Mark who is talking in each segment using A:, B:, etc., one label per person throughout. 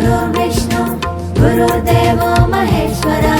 A: गुरुर्विष्णु गुरुदेवो महेश्वरा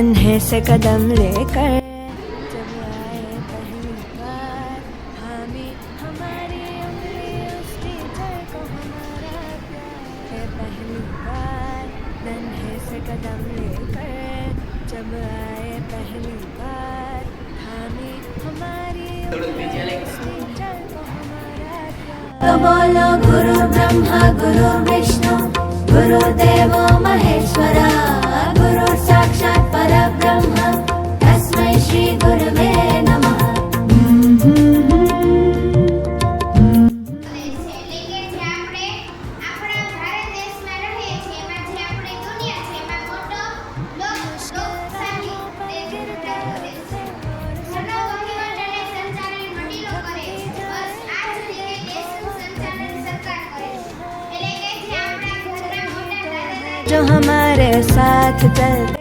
B: कंधे से कदम लेकर। जब आए पहली बार हमें हमारी को हमारा प्यार पहली बार से कदम लेकर जब आए पहली बार हमें हमारी उस को हमारा प्यार
A: बोलो गुरु ब्रह्मा, गुरु विष्णु, गुरुदेव महेश्वरा।
B: जो हमारे साथ चलते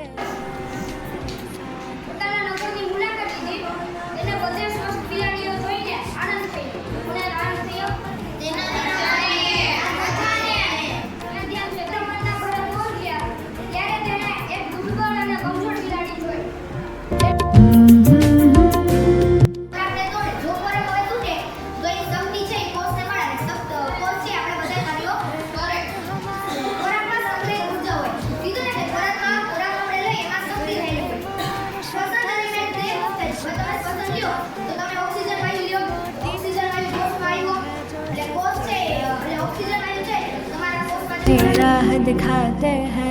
B: राह दिखाते हैं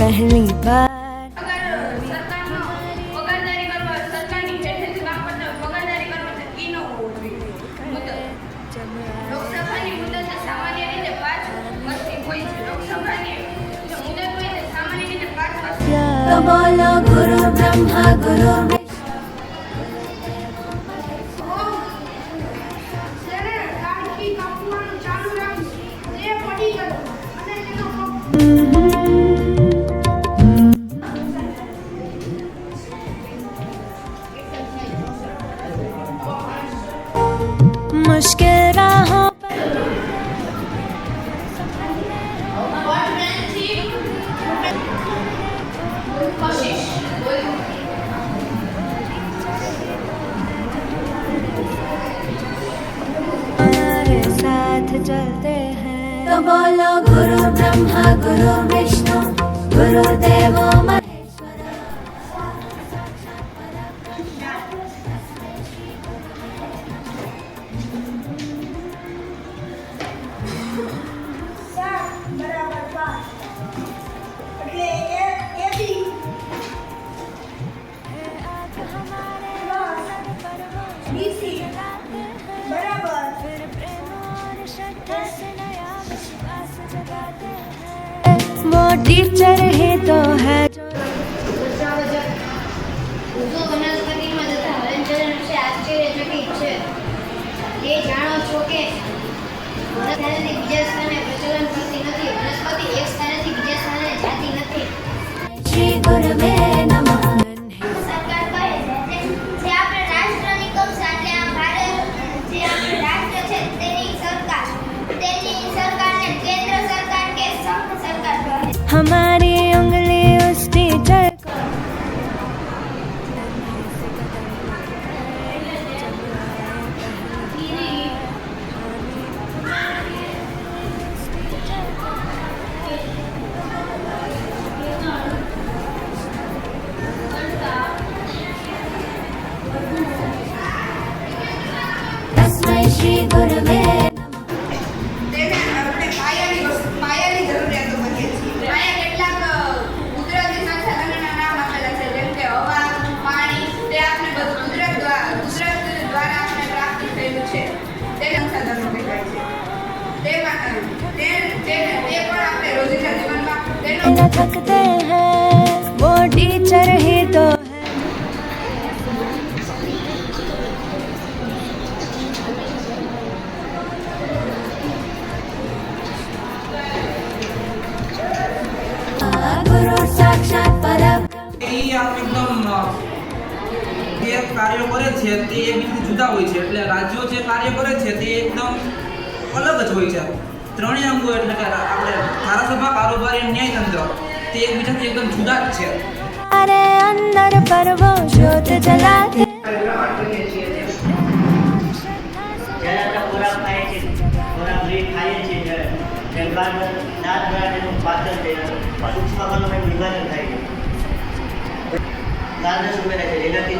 B: पहली बार नजर है तो है।
C: એ જાણો છો કે વનસ્પતિથી બીજા સ્થાને પ્રચલન કરતી નથી વનસ્પતિ એક સ્થાનેથી બીજા સ્થાને જાતી નથી
B: सकते हैं। वो टीचर ही। तो है
D: કરે છે તે એકબીજું જુદા હોય છે. એટલે રાજ્યો જે કાર્ય કરે છે તે એકદમ અલગ જ હોય છે. ત્રણેય અંગો એટલે કે આપણે ધારાસભા, કારોબારી ન્યાયતંત્ર તે એકબીજાથી એકદમ જુદા જ છે.
E: અરે અંદર પર્વો જ્યોત જલાતે. દાદા છે? એનાથી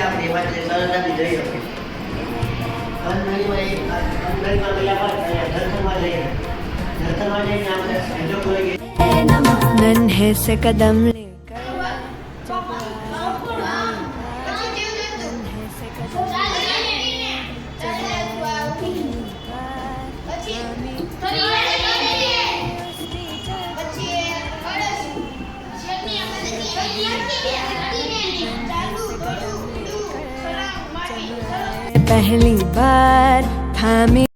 E: આપણે એમાં જે સરળતાથી જઈ શકે. ગયા બાદ ધરતમાં જઈએ ધરતમાં જઈને આપણે
B: से कदम पहली बार थामी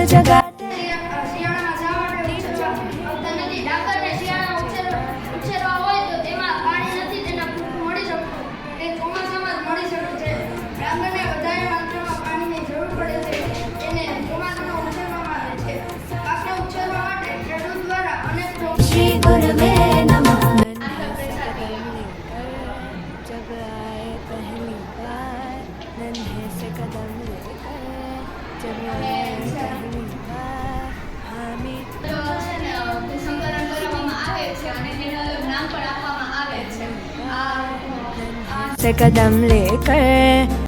B: ઉલ્લાસ જગા
F: जब आए पहली बार नन्हे से कदम लेकर जब आए से कदम लेकर